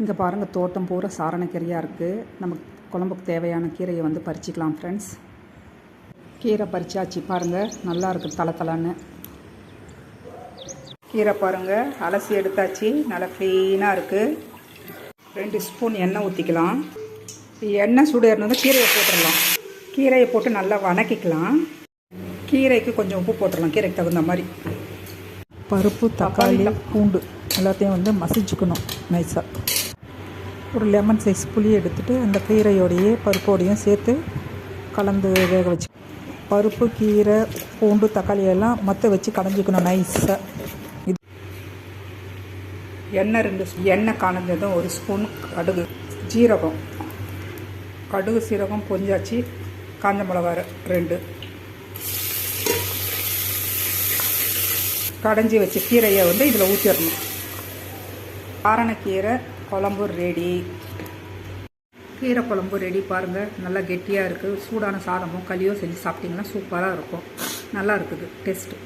இங்கே பாருங்கள் தோட்டம் பூரா சாரணக்கீரையாக இருக்குது நமக்கு குழம்புக்கு தேவையான கீரையை வந்து பறிச்சிக்கலாம் ஃப்ரெண்ட்ஸ் கீரை பறிச்சாச்சு பாருங்கள் நல்லா இருக்குது தலை தலைன்னு. கீரை பாருங்கள் அலசி எடுத்தாச்சு நல்லா க்ளீனாக இருக்குது ரெண்டு ஸ்பூன் எண்ணெய் ஊற்றிக்கலாம் எண்ணெய் சுடு ஏறினது கீரையை போட்டுடலாம் கீரையை போட்டு நல்லா வணக்கிக்கலாம். கீரைக்கு கொஞ்சம் உப்பு போட்டுடலாம் கீரைக்கு தகுந்த மாதிரி. பருப்பு தக்காளி பூண்டு எல்லாத்தையும் வந்து மசிச்சுக்கணும் நைஸாக ஒரு லெமன் சைஸ் புளி எடுத்துகிட்டு அந்த கீரையோடையே பருப்போடையும் சேர்த்து கலந்து வேக வச்சு பருப்பு கீரை பூண்டு தக்காளி எல்லாம் மற்ற வச்சு கடைஞ்சிக்கணும் நைஸாக இது எண்ணெய் ரெண்டு எண்ணெய் காணஞ்சதும் ஒரு ஸ்பூன் கடுகு ஜீரகம். கடுகு சீரகம் பொஞ்சாச்சு காஞ்ச மிளகா ரெண்டு. கடைஞ்சி வச்ச கீரையை வந்து இதில் ஊற்றிடணும் காரணக்கீரை குழம்பு ரெடி கீரை குழம்பு ரெடி பாருங்கள் நல்லா கெட்டியாக இருக்குது சூடான சாதமும் களியோ செஞ்சு சாப்பிட்டிங்கன்னா சூப்பராக இருக்கும். நல்லா இருக்குது. டேஸ்ட்டு